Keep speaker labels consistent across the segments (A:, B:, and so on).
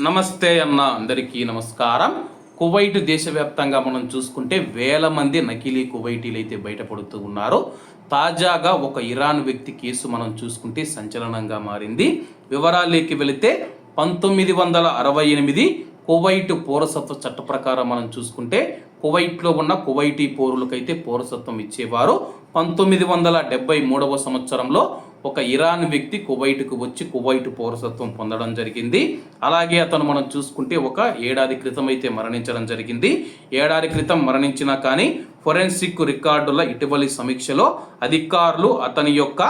A: నమస్తే అన్న అందరికీ నమస్కారం. కువైట్ దేశవ్యాప్తంగా మనం చూసుకుంటే వేల మంది నకిలీ కువైటీలు అయితే బయటపడుతూ ఉన్నారు. తాజాగా ఒక ఇరాన్ వ్యక్తి కేసు మనం చూసుకుంటే సంచలనంగా మారింది. వివరాలేకి వెళితే పంతొమ్మిది వందల అరవై ఎనిమిది కువైట్ పౌరసత్వ చట్ట ప్రకారం మనం చూసుకుంటే కువైట్లో ఉన్న కువైటీ పౌరులకైతే పౌరసత్వం ఇచ్చేవారు. పంతొమ్మిది వందల డెబ్బై మూడవ సంవత్సరంలో ఒక ఇరాన్ వ్యక్తి కువైట్కు వచ్చి కువైట్ పౌరసత్వం పొందడం జరిగింది. అలాగే అతను మనం చూసుకుంటే ఒక ఏడాది క్రితం అయితే మరణించడం జరిగింది. ఏడాది క్రితం మరణించినా కానీ ఫొరెన్సిక్ రికార్డుల ఇటీవలి సమీక్షలో అధికారులు అతని యొక్క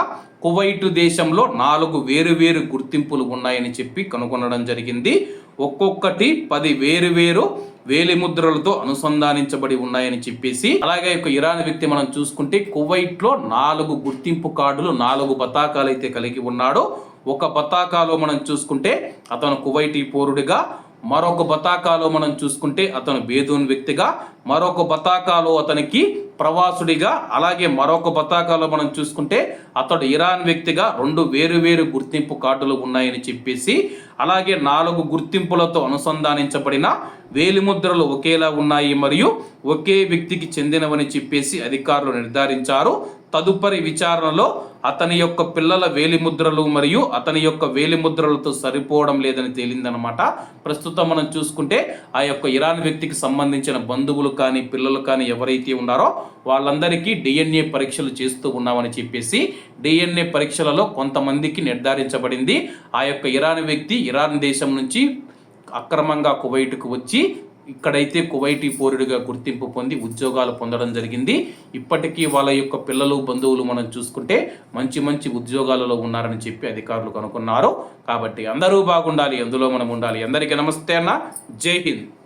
A: కువైట్ దేశంలో నాలుగు వేరు వేరు గుర్తింపులు ఉన్నాయని చెప్పి కనుగొనడం జరిగింది. ఒక్కొక్కటి పది వేరు వేరు వేలిముద్రలతో అనుసంధానించబడి ఉన్నాయని చెప్పేసి అలాగే ఒక ఇరాన్ వ్యక్తి మనం చూసుకుంటే కువైట్లో నాలుగు గుర్తింపు కార్డులు నాలుగు పతాకాలు అయితే కలిగి ఉన్నాడు. ఒక పతాకాలో మనం చూసుకుంటే అతను కువైటీ పౌరుడిగా మరొక బతాకాలో మనం చూసుకుంటే అతను బేదూన్ వ్యక్తిగా మరొక బతాకాలో అతనికి ప్రవాసుడిగా అలాగే మరొక బతాకాలో మనం చూసుకుంటే అతడు ఇరాన్ వ్యక్తిగా రెండు వేరు వేరు గుర్తింపు కార్డులు ఉన్నాయని చెప్పేసి అలాగే నాలుగు గుర్తింపులతో అనుసంధానించబడిన వేలిముద్రలు ఒకేలా ఉన్నాయి మరియు ఒకే వ్యక్తికి చెందినవని చెప్పేసి అధికారులు నిర్ధారించారు. తదుపరి విచారణలో అతని యొక్క పిల్లల వేలిముద్రలు మరియు అతని యొక్క వేలిముద్రలతో సరిపోవడం లేదని తేలిందనమాట ప్రస్తుతం మనం చూసుకుంటే ఆ యొక్క ఇరాన్ వ్యక్తికి సంబంధించిన బంధువులు కానీ పిల్లలు కానీ ఎవరైతే ఉన్నారో వాళ్ళందరికీ డిఎన్ఏ పరీక్షలు చేస్తూ ఉన్నామని చెప్పేసి డిఎన్ఏ పరీక్షలలో కొంతమందికి నిర్ధారించబడింది. ఆ యొక్క ఇరాన్ వ్యక్తి ఇరాన్ దేశం నుంచి అక్రమంగా కువైట్కు వచ్చి ఇక్కడైతే కువైటీ పౌరుడిగా గుర్తింపు పొంది ఉద్యోగాలు పొందడం జరిగింది. ఇప్పటికీ వాళ్ళ యొక్క పిల్లలు బంధువులు మనం చూసుకుంటే మంచి మంచి ఉద్యోగాలలో ఉన్నారని చెప్పి అధికారులు కనుక్కున్నారు. కాబట్టి అందరూ బాగుండాలి అందులో మనం ఉండాలి. అందరికీ నమస్తే అన్న. జై హింద్.